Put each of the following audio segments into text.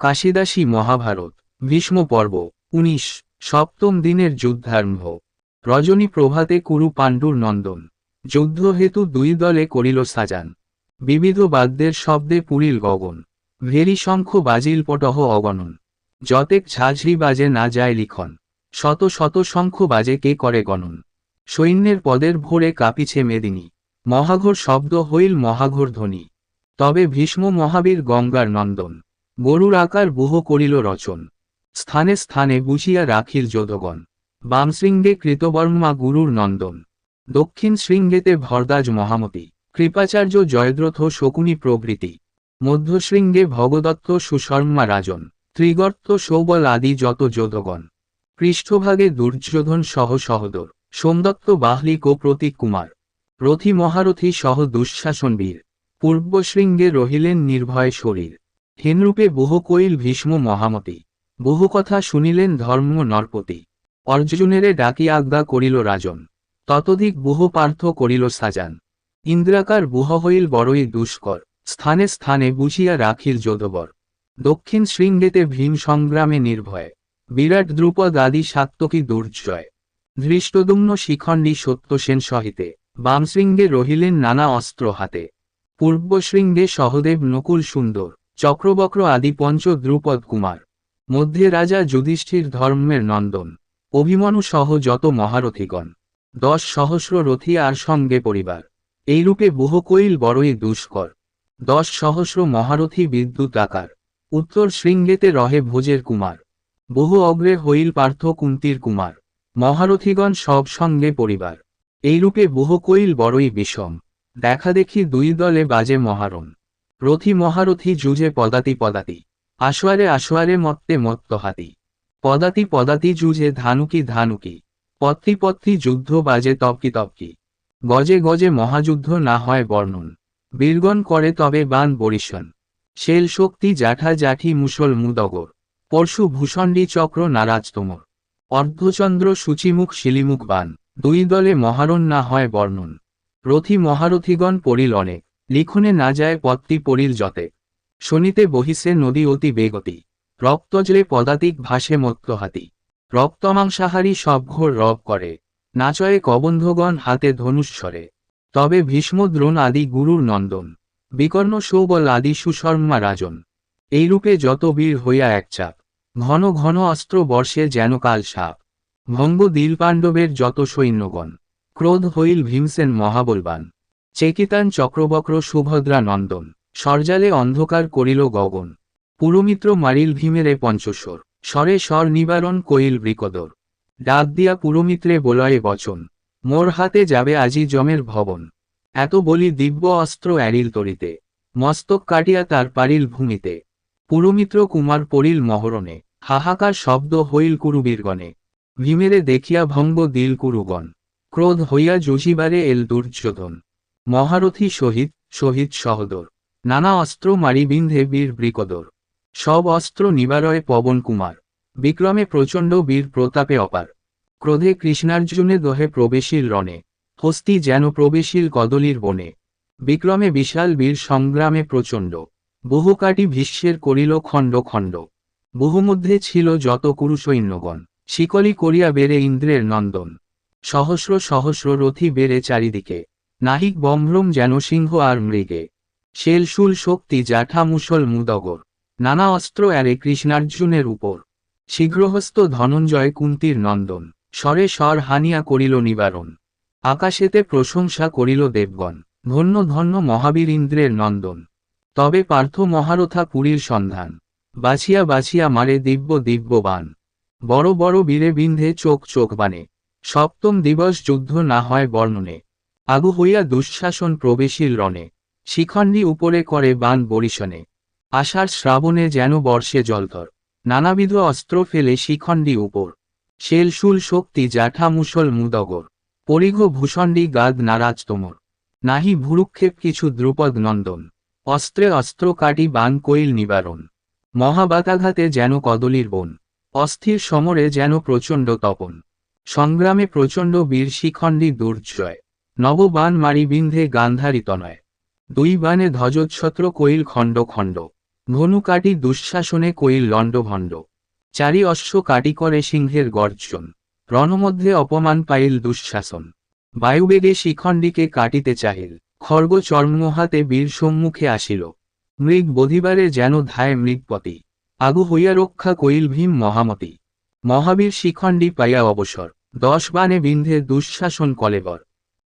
কাশিদাসী মহাভারত, ভীষ্ম পর্ব, উনিশ, সপ্তম দিনের যুদ্ধারম্ভ। রজনী প্রভাতে কুরু পাণ্ডুর নন্দন। যুদ্ধহেতু দুই দলে করিল সাজান। বিবিধ বাদ্যের শব্দে পুরিল গগন। ভেরি শঙ্খ বাজিল পটহ অগণন। যতেক ঝাঝরি বাজে না যায় লিখন। শত শত শঙ্খ বাজে কে করে গণন। সৈন্যের পদের ভোরে কাঁপিছে মেদিনী। মহাঘোর শব্দ হইল মহাঘোর ধ্বনি। তবে ভীষ্ম মহাবীর গঙ্গার নন্দন। গরুর আকার বুহ করিল রচন। স্থানে স্থানে বুঝিয়া রাখিল যোধগণ বাম শৃঙ্গে কৃতবর্মা গুরুর নন্দন। দক্ষিণ শৃঙ্গেতে ভরদাজ মহামতি। কৃপাচার্য জয়দ্রথ শকুনি প্রভৃতি। মধ্যশৃঙ্গে ভগদত্ত সুশর্মা রাজন। ত্রিগর্ত সৌবল আদি যত যোধগণ পৃষ্ঠভাগে দুর্যোধন সহ সহদর। সোমদত্ত বাহলিক ও প্রতীক কুমার। রথি মহারথী সহ দুঃশাসন বীর পূর্বশৃঙ্গে রহিলেন নির্ভয় শরীর। হেনরূপে বহু কইল ভীষ্ম মহামতি, বহু কথা শুনিলেন ধর্ম নরপতি। অর্জুনেরে ডাকি আজ্ঞা করিল রাজন, ততধিক বহু পার্থ করিল সাজান। ইন্দ্রাকার বুহ হইল বড়ই দুষ্কর, স্থানে স্থানে বুঝিয়া রাখিল যোধবর দক্ষিণ শৃঙ্গেতে ভীম সংগ্রামে নির্ভয়, বিরাট দ্রুপদ আদি সাত্তকী দুর্জয়। ধৃষ্টদুম্ন শিখণ্ডী সত্যসেন সহিতে বামশৃঙ্গে রহিলেন নানা অস্ত্র হাতে। পূর্বশৃঙ্গে সহদেব নকুল সুন্দর চক্রবক্র আদি পঞ্চ দ্রুপদ কুমার। মধ্যে রাজা যুধিষ্ঠির ধর্মের নন্দন। অভিমনু সহ যত মহারথীগণ। দশ সহস্র রথী আর সঙ্গে পরিবার। এইরূপে বহু কৈল বড়ই দুষ্কর। দশ সহস্র মহারথী বিদ্যুৎ আকার। উত্তর শৃঙ্গেতে রহে ভোজের কুমার। বহু অগ্রে হইল পার্থ কুন্তির কুমার। মহারথীগণ সব সঙ্গে পরিবার। এইরূপে বহু কৈল বড়ই বিষম। দেখা দেখি দুই দলে বাজে মহারণ রথি মহারথী যুজে পদাতি পদাতি। আশোয়ারে আশোয়ারে মত্তে মত্ত হাতি। পদাতি পদাতি যুজে ধানুকি ধানুকি। পত্তি পত্তি যুদ্ধ বাজে তপকি তপকি। গজে গজে মহাযুদ্ধ না হয় বর্ণন। বীরগণ করে তবে বান বরিশন। শেল শক্তি জাঠা জাঠি মুসল মুদগর। পরশু ভূষণ্ডী চক্র নারাজ তোমর। অর্ধচন্দ্র সূচিমুখ শিলিমুখ বান। দুই দলে মহারণ না হয় বর্ণন। রথি মহারথীগণ পড়িল অনেক। লিখনে না যায় পত্তি পড়িল যতে। শনিতে বহিসে নদী অতি বেগতি। রক্তজলে পদাতিক ভাসে মত্ত হাতি রক্তমাংসাহারী সব ঘোর রব করে। নাচয়ে কবন্ধগণ হাতে ধনুস্বরে তবে ভীষ্ম দ্রোণ আদি গুরুর নন্দন। বিকর্ণ সৌবল আদি সুশর্মা রাজন। এইরূপে যত বীর হইয়া এক চাপ। ঘন ঘন অস্ত্র বর্ষে যেন কাল সাপ। ভঙ্গ দিল পাণ্ডবের যত সৈন্যগণ। ক্রোধ হইল ভীমসেন মহাবলবান। চেকিতান চক্রবক্র সুভদ্রা নন্দন, সরজালে অন্ধকার করিল গগন। পুরমিত্র মারিল ভীমেরে পঞ্চস্বর, স্বরে স্বর নিবারণ কইল বৃকদর। ডাক দিয়া পুরমিত্রে বলয়ে বচন, মোর হাতে যাবে আজি জমের ভবন এত বলি দিব্য অস্ত্র অ্যারিল তরিতে, মস্তক কাটিয়া তার পারিল ভূমিতে। পুরমিত্র কুমার পড়িল মহরণে, হাহাকার শব্দ হইল কুরুবীরগণে। ভীমেরে দেখিয়া ভঙ্গ দিল কুরুগণ, ক্রোধ হইয়া যোশিবারে এল দুর্যোধন। মহারথী শহীদ শহীদ সহদর। নানা অস্ত্র মারিবিন্ধে বীর ব্রিকদর সব অস্ত্র নিবারয়ে পবন কুমার। বিক্রমে প্রচণ্ড বীর প্রতাপে অপার। ক্রোধে কৃষ্ণার্জুনে দোহে প্রবেশীল রণে। হস্তি যেন প্রবেশীল কদলির বনে। বিক্রমে বিশাল বীর সংগ্রামে প্রচণ্ড। বহুকাটি ভীষ্মের করিল খণ্ড খণ্ড। বহুমধ্যে ছিল যত কুরু সৈন্যগণ শিকলি করিয়া বেড়ে ইন্দ্রের নন্দন। সহস্র সহস্র রথি বেড়ে চারিদিকে। নাহিক বম্ভ্রম যেন সিংহ আর মৃগে। শেলশুল শক্তি জাঠা মুসল মুদগর। নানা অস্ত্র এরে কৃষ্ণার্জুনের উপর। শীঘ্রহস্ত ধনঞ্জয় কুন্তির নন্দন। স্বরে স্বর হানিয়া করিল নিবারণ। আকাশেতে প্রশংসা করিল দেবগণ। ধন্য ধন্য মহাবীর ইন্দ্রের নন্দন। তবে পার্থ মহারথা পুরীর সন্ধান। বাছিয়া বাছিয়া মারে দিব্য দিব্য বান। বড় বড় বীরে বিন্ধে চোখ চোখ বানে। সপ্তম দিবস যুদ্ধ না হয় বর্ণনে। আগু হইয়া দুঃশাসন প্রবেশীর রণে, শিখণ্ডী উপরে করে বান বরিশনে। আষাঢ় শ্রাবণে যেন বর্ষে জলধর, নানাবিধ অস্ত্র ফেলে শিখণ্ডী উপর। শেলশুল শক্তি জাঠা মুসল মুদগর, পরিঘ ভূষণ্ডী গাদ নারাজ তোমর। নাহি ভুরুক্ষেপ কিছু দ্রুপদ নন্দন, অস্ত্রে অস্ত্র কাটি বান কইল নিবারণ। মহাবাতাঘাতে যেন কদলির বন, অস্থির সমরে যেন প্রচণ্ড তপন। সংগ্রামে প্রচণ্ড বীর শিখণ্ডী দুর্জয়। নববান মারি বিন্ধে গান্ধারিত নয়। দুই বানে ধ্বজচ্ছত্র কইল খণ্ড খণ্ড। ধনু কাটি দুঃশাসনে কইল লণ্ডভণ্ড চারি অশ্ব কাটি করে সিংহের গর্জন। রণমধ্যে অপমান পাইল দুঃশাসন। বায়ুবেগে শিখণ্ডীকে কাটিতে চাহিল। খর্গ চর্মহাতে বীর সম্মুখে আসিল। মৃগ বধিবারে যেন ধায় মৃগপতি। আগু হইয়া রক্ষা কইল ভীম মহামতি। মহাবীর শিখণ্ডী পাইয়া অবসর। দশ বানে বিন্ধে দুঃশাসন কলেবর।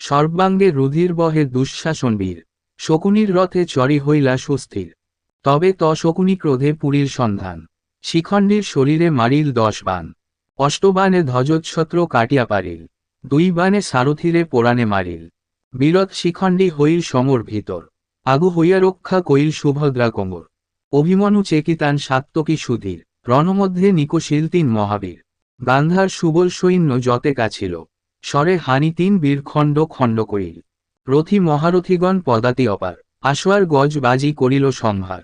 সর্বাঙ্গে রুধির বহে দুঃশাসন বীর শকুনির রথে চরি হইলা সুস্থির। তবে ত শকুনি ক্রোধে পুরীর সন্ধান। শিখণ্ডীর শরীরে মারিল দশ বান। অষ্টবানে ধ্বজচ্ছত্র কাটিয়া পারিল। দুই বানে সারথিরে পোড়ানে মারিল। বিরত শিখণ্ডী হইল সমর ভিতর। আগু হইয়া রক্ষা কইল সুভদ্রা কোমর। অভিমনু চেকিতান সাত্তকী সুধীর। রণমধ্যে নিকশীল তিন মহাবীর। গান্ধার সুবল সৈন্য যতে কাছিল। স্বরে হানি তিন বীর খণ্ড খণ্ড করিল। রথি মহারথীগণ পদাতি অপার। আশোয়ার গজ বাজি করিল সংহার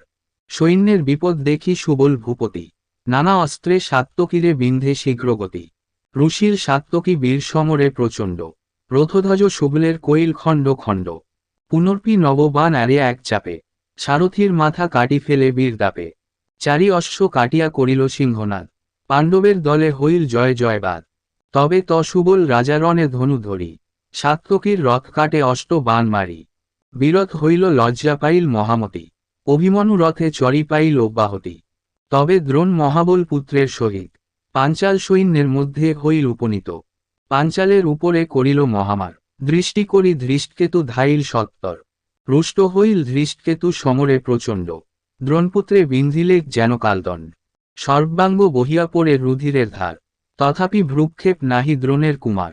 সৈন্যের বিপদ দেখি সুবল ভূপতি। নানা অস্ত্রে সাত্তকীরে বিন্ধে শীঘ্রগতি। ঋষির সাত্তকী বীর সমরে প্রচণ্ড। রথধ্বজ সুবলের কৈল খণ্ড খণ্ড। পুনর্পি নববান আরে এক চাপে। সারথীর মাথা কাটি ফেলে বীর দাপে। চারি অশ্ব কাটিয়া করিল সিংহনাদ। পাণ্ডবের দলে হইল জয় জয়বাদ। তবে ত সুবল রাজারণে ধনু ধরি সাত্তকীর রথ কাটে অষ্ট বান মারি। বীরথ হইল লজ্জা পাইল মহামতি, অভিমনু রথে চরি পাইল অব্যাহতি। তবে দ্রোণ মহাবল পুত্রের সহিত, পাঞ্চাল সৈন্যের মধ্যে হইল উপনীত। পাঞ্চালের উপরে করিল মহামার, দৃষ্টি করি ধৃষ্টকেতু ধাইল সত্তর। রুষ্ট হইল ধৃষ্টকেতু সমরে প্রচণ্ড, দ্রোণপুত্রে বিন্ধিলে যেন কালদণ্ড। সর্বাঙ্গ বহিয়া পড়ে রুধিরের ধার। তথাপি ভ্রুক্ষেপ নাহি দ্রোণের কুমার।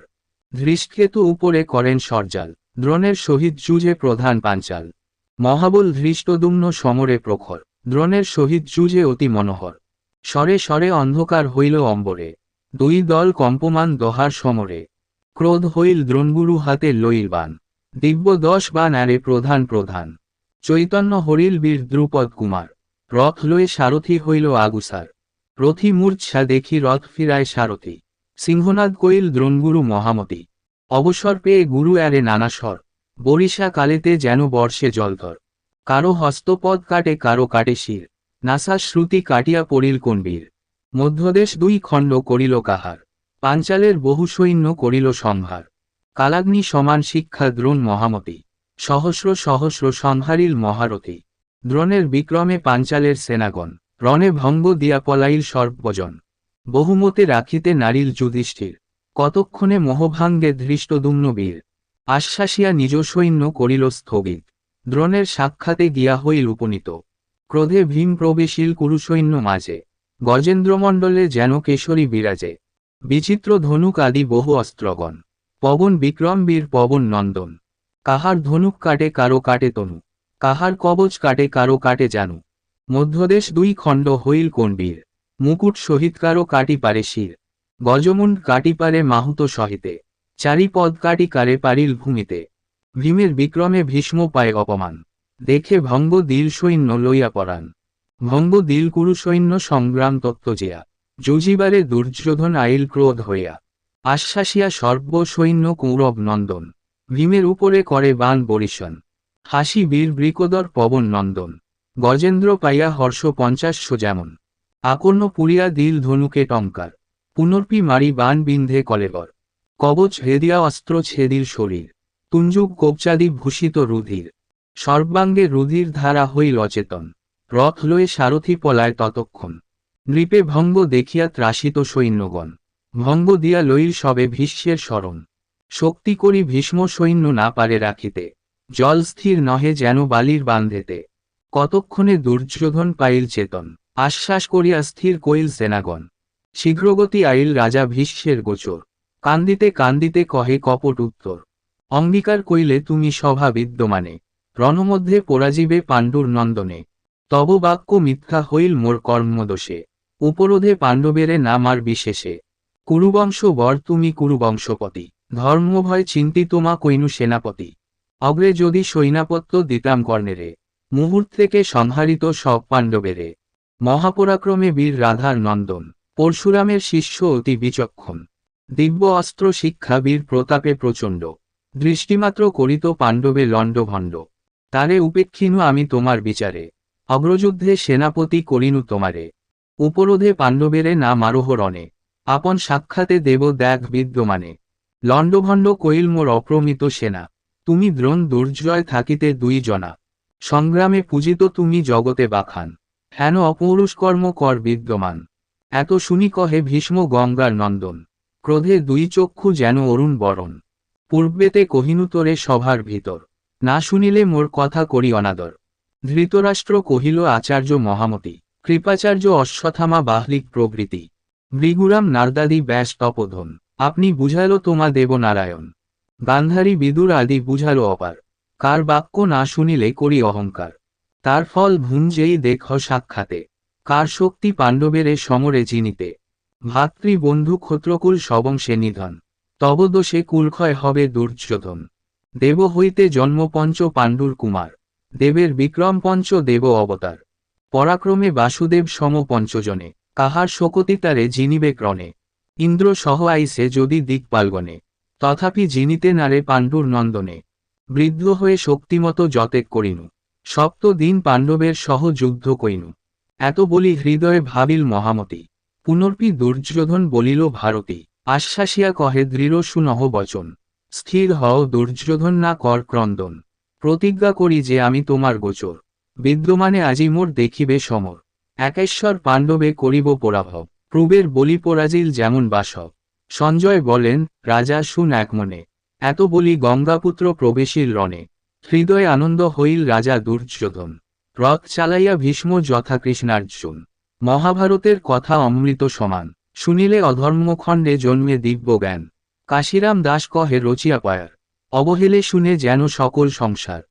ধৃষ্টকেতু উপরে করেন সরজাল। দ্রোণের সহিত যুজে প্রধান পাঞ্চাল। মহাবল ধৃষ্টদুম্ন সমরে প্রখর। দ্রোণের সহিত যুজে অতি মনোহর। স্বরে স্বরে অন্ধকার হইল অম্বরে। দুই দল কম্পমান দহার সমরে। ক্রোধ হইল দ্রোণগুরু হাতে লইল বান। দিব্য দশ বান আরে প্রধান প্রধান। চৈতন্য হরিল বীর দ্রুপদ কুমার। রথ লয়ে সারথি হইল আগুসার। রথি মূর্ছা দেখি রথ ফিরায় সারথি। সিংহনাদ কইল, দ্রোণগুরু মহামতি, অবসর পেয়ে গুরু আরে নানা স্বর, বরিশা কালেতে যেন বর্ষে জলধর কারও হস্তপদ কাটে, কারও কাটে শির, নাসা শ্রুতি কাটিয়া পড়িল কোন বীর মধ্যদেশ দুই খণ্ড করিল কাহার, পাঞ্চালের বহু সৈন্য করিল সংহার। কালাগ্নি সমান শিক্ষা, দ্রোণ মহামতি, সহস্র সহস্র সংহারিল মহারথী। দ্রোণের বিক্রমে পাঞ্চালের সেনাগণ রণে ভঙ্গ দিয়া পলাইল সর্বজন। বহুমতে রাখিতে নারিল যুধিষ্ঠির। কতক্ষণে মোহভাঙ্গে ধৃষ্টদুম্ন বীর। আশ্বাসিয়া নিজ সৈন্য করিল স্থগিত। দ্রোণের সাক্ষাতে গিয়া হইল উপনীত। ক্রোধে ভীম প্রবেশীল কুরুসৈন্য মাঝে। গজেন্দ্রমণ্ডলে যেন কেশরী বিরাজে। বিচিত্র ধনুক আদি বহু অস্ত্রগণ। পবন বিক্রম বীর, পবন নন্দন। কাহার ধনুক কাটে, কারও কাটে তনু। কাহার কবচ কাটে, কারও কাটে জানু। মধ্যদেশ দুই খণ্ড হইল কোনবীর মুকুট সহিত কারও কাটি পারে শির। গজমুন্ড কাটি পারে মাহুত সহিতে। চারি পদ কাটি কারে পারিল ভূমিতে। ভীমের বিক্রমে ভীষ্ম পায় অপমান। দেখে ভঙ্গ দিল সৈন্য লইয়া পরান ভঙ্গ দিল কুরু সৈন্য সংগ্রাম তত্ত্ব জিয়া। যুজিবারে দুর্যোধন আইল ক্রোধ হইয়া। আশ্বাসিয়া সর্ব সৈন্য কৌরব নন্দন। ভীমের উপরে করে বান বরিশন। হাসি বীর বৃকদর পবন নন্দন। গজেন্দ্র পাইয়া হর্ষ পঞ্চাশ যেমন। আকর্ণ পুরিয়া দিল ধনুকে টঙ্কার। পুনর্পি মারি বান বিন্ধে কলেবর। কবচ হেদিয়া অস্ত্র ছেদির শরীর। তুঞ্জুক কোপচাদি ভূষিত রুধির। সর্বাঙ্গে রুধির ধারা হইল অচেতন রথ লয়ে সারথি পলায় ততক্ষণ। নৃপে ভঙ্গ দেখিয়া ত্রাসিত সৈন্যগণ। ভঙ্গ দিয়া লইল সবে ভীষ্মের স্মরণ। শক্তি করি ভীষ্ম সৈন্য না পারে রাখিতে। জল স্থির নহে যেন বালির বান্ধেতে। কতক্ষণে দুর্যোধন পাইল চেতন? আশ্বাস করিয়া স্থির কইল সেনাগণ, শীঘ্রগতি আইল রাজা ভীষ্মের গোচর। কান্দিতে কান্দিতে কহে কপট উত্তর, অঙ্গীকার কইলে তুমি সভা বিদ্যমানে, রণমধ্যে পরাজিবে পাণ্ডুর নন্দনে। তব বাক্য মিথ্যা হইল মোর কর্মদোষে, উপরোধে পাণ্ডবেরে নামার বিশেষে। কুরুবংশ বর তুমি কুরুবংশপতি, ধর্মভয় চিন্তি তোমা সেনাপতি। অগ্রে যদি সৈনাপত্য দিতাম কর্ণেরে মুহূর্তেকে সংহারিত সব পাণ্ডবেরে। মহাপরাক্রমে বীর রাধার নন্দন, পরশুরামের শিষ্য অতি বিচক্ষণ। দিব্য অস্ত্র শিক্ষা বীর প্রতাপে প্রচণ্ড। দৃষ্টিমাত্র করিত পাণ্ডবে লণ্ডভণ্ড। তারে উপেক্ষিনু আমি তোমার বিচারে। অগ্রযুদ্ধে সেনাপতি করিনু তোমারে। উপরোধে পাণ্ডবেরে না মারোহ রণে। আপন সাক্ষাতে দেব দেখ বিদ্যমানে। লণ্ডভণ্ড কইল মোর অপ্রমিত সেনা। তুমি দ্রোণ দুর্জয় থাকিতে দুই জনা। সংগ্রামে পূজিত তুমি জগতে বাখান। হেন অপৌরুষ কর্ম কর বিদ্যমান। এত শুনি কহে ভীষ্ম গঙ্গার নন্দন। ক্রোধে দুই চক্ষু যেন অরুণ বরণ। পূর্বেতে কহিনুতরে সভার ভিতর। না শুনিলে মোর কথা করি অনাদর। ধৃতরাষ্ট্র কহিল আচার্য মহামতি, কৃপাচার্য অশ্বথামা বাহলিক প্রভৃতি। ভৃগুরাম নারদাদি ব্যাস তপোধন। আপনি বুঝালো তোমা দেবনারায়ণ। গান্ধারী বিদুর আদি বুঝালো অপার। কার বাক্য না শুনিলে করি অহংকার। তার ফল ভুঞ্জেই দেখ সাক্ষাতে। কার শক্তি পাণ্ডবেরে সমরে চিনিতে ভাতৃবন্ধু ক্ষত্রকুল সবংশে নিধন। তব দোষে কুলক্ষয় হবে দুর্যোধন। দেব হইতে জন্ম পঞ্চ পাণ্ডুর কুমার। দেবের বিক্রম পঞ্চ দেব অবতার। পরাক্রমে বাসুদেব সম পঞ্চজনে। কাহার শকতি তারে জিনিবে ক্রণে। ইন্দ্র সহ আইসে যদি দিকপালগণে। তথাপি জিনিতে নারে পাণ্ডুর নন্দনে। বৃদ্ধ হয়ে শক্তিমত যতেক করিনু। সপ্ত দিন পাণ্ডবের সহ যুদ্ধ কইনু এত বলি হৃদয়ে ভাবিল মহামতি। পুনর্পি দুর্যোধন বলিল, ভারতী, আশ্বাসিয়া কহে, দৃঢ় সুনহ বচন। স্থির হও, দুর্যোধন না কর ক্রন্দন। প্রতিজ্ঞা করি যে আমি তোমার গোচর। বিদ্যমানে আজি মোর দেখিবে সমর। একেশ্বর পাণ্ডবে করিব পরাভব। প্রবের বলি পরাজিল যেমন বাসব। সঞ্জয় বলেন, রাজা, শুন এক মনে এত বলি গঙ্গাপুত্র প্রবেশীর রণে। হৃদয়ে আনন্দ হইল রাজা দুর্যোধন। রথ চালাইয়া ভীষ্ম যথা কৃষ্ণার্জুন মহাভারতের কথা অমৃত সমান। শুনিলে অধর্মখণ্ডে জন্মে দিব্য জ্ঞান। কাশিরাম দাস কহে রচিয়া পায়ার। অবহেলে শুনে যেন সকল সংসার।